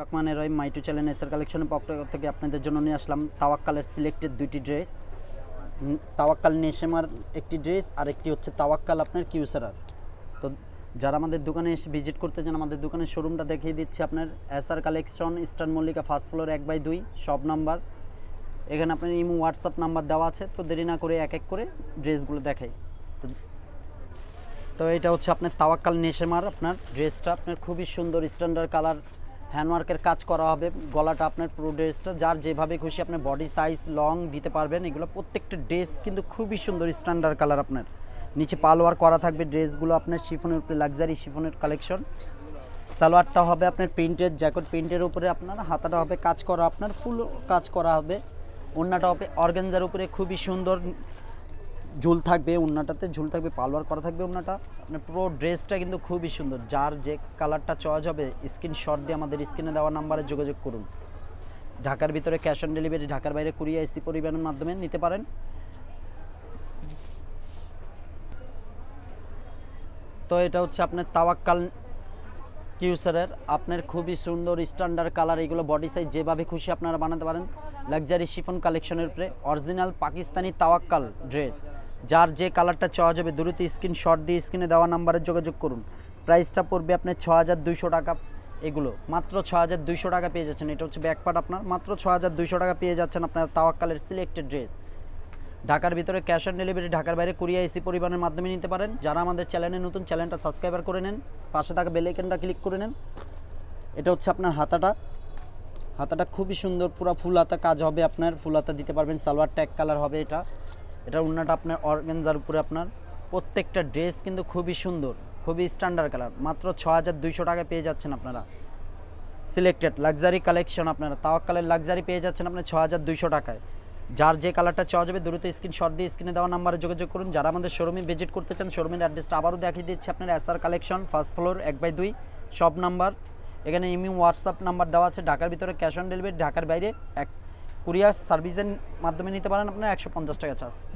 রকমানের রহিম মাইটু channel SR কালেকশনের পক্ষ থেকে আপনাদের জন্য নিয়ে আসলাম তাওয়াক্কালের সিলেক্টেড দুইটি ড্রেস তাওয়াক্কাল নেশেমার একটি ড্রেস আর একটি হচ্ছে তাওয়াক্কাল আপনার কিউসারার। তো যারা আমাদের দোকানে এসে ভিজিট করতে চান, আমাদের দোকানের শোরুমটা দেখিয়ে দিচ্ছি আপনার। SR collection Eastern Mallika first floor এক বাই দুই সব নাম্বার এখানে আপনার ইমো হোয়াটসঅ্যাপ নাম্বার দেওয়া আছে, তো দেরি না করে এক এক করে ড্রেসগুলো দেখাই। তো তো এটা হচ্ছে আপনার তাওয়াক্কাল নেশেমার আপনার ড্রেসটা আপনার খুবই সুন্দর স্ট্যান্ডার্ড কালার হ্যান্ডওয়ার্কের কাজ করা হবে, গলাটা আপনার পুরো ড্রেসটা যার যেভাবে খুশি আপনি বডি সাইজ লং দিতে পারবেন। এগুলো প্রত্যেকটা ড্রেস কিন্তু খুবই সুন্দর স্ট্যান্ডার্ড কালার আপনার। নিচে পালোয়ার করা থাকবে ড্রেসগুলো আপনার শিফনের উপরে লাক্সারি শিফনের কালেকশন সালোয়ারটা হবে আপনার প্রিন্টের জ্যাকেট প্রিন্টের উপরে আপনার, হাতাটা হবে কাজ করা, আপনার ফুল কাজ করা হবে। ওড়নাটা হবে অর্গানজার উপরে, খুবই সুন্দর। ঝুল থাকবে উন্নাটাতে, ঝুল থাকবে, পালোয়ার করা থাকবে উন্নাটা। আপনার পুরো ড্রেসটা কিন্তু খুবই সুন্দর। যার যে কালারটা চয়েস হবে স্ক্রিনশট দিয়ে আমাদের স্ক্রিনে দেওয়া নাম্বারে যোগাযোগ করুন। ঢাকার ভিতরে ক্যাশ অন ডেলিভারি ঢাকার বাইরে কুরিয়া এসি পরিবহনের মাধ্যমে নিতে পারেন। তো এটা হচ্ছে আপনার তাওয়াক্কাল কিউসারের। আপনার খুবই সুন্দর স্ট্যান্ডার্ড কালার এগুলো বডি সাইজ যেভাবে খুশি আপনারা বানাতে পারেন। লাক্সারি শিফন কালেকশনের উপরে অরিজিনাল পাকিস্তানি তাওয়াক্কাল ড্রেস যার যে কালারটা চাওয়া যাবে দ্রুত স্ক্রিনশট দিয়ে স্ক্রিনে দেওয়া নাম্বারে যোগাযোগ করুন। প্রাইসটা পড়বে আপনার ছ হাজার দুইশো টাকা। এগুলো, মাত্র ছ হাজার দুইশো টাকা পেয়ে যাচ্ছেন। এটা হচ্ছে ব্যাকপার্ট আপনার। মাত্র ছ হাজার দুইশো টাকা পেয়ে যাচ্ছেন আপনার তাওয়াক্কালের সিলেক্টেড ড্রেস ঢাকার ভিতরে ক্যাশ অন ডেলিভারি ঢাকার বাইরে কুরিয়া এসি পরিবহনের মাধ্যমে নিতে পারেন। যারা আমাদের চ্যানেলে নতুন চ্যানেলটা সাবস্ক্রাইবার করে নেন, পাশে থাকা বেল আইকনটা ক্লিক করে নেন। এটা হচ্ছে আপনার হাতাটা। হাতাটা খুবই সুন্দর, পুরো ফুল হাতা কাজ হবে আপনার। ফুল হাতা দিতে পারবেন, সালোয়ার ট্যাগ কালার হবে এটা। এটা উন্নাটা আপনার অর্গেনজার উপরে আপনার প্রত্যেকটা ড্রেস কিন্তু খুবই সুন্দর, খুবই স্ট্যান্ডার্ড কালার মাত্র ছ হাজার দুইশো টাকা পেয়ে যাচ্ছেন আপনারা। সিলেক্টেড লাক্সারি কালেকশন আপনারা। তাওয়াক্কালের লাক্সারি পেয়ে যাচ্ছেন আপনার ছ হাজার দুইশো টাকায়। যার যে কালারটা চাওয়া যাবে দ্রুত স্ক্রিনশট দিয়ে স্ক্রিনে দেওয়া নাম্বারে যোগাযোগ করুন। যারা আমাদের শোরুমে ভিজিট করতে চান শোরুমের অ্যাড্রেসটা আবারও দেখিয়ে দিচ্ছি আপনার এসআর কালেকশন ফার্স্ট ফ্লোর এক বাই দুই সব নাম্বার এখানে ইমি হোয়াটসঅ্যাপ নাম্বার দেওয়া আছে। ঢাকার ভিতরে ক্যাশ অন ডেলিভারি ঢাকার বাইরে এক কুরিয়ার সার্ভিসের মাধ্যমে নিতে পারেন আপনার। একশো পঞ্চাশ টাকা চার্জ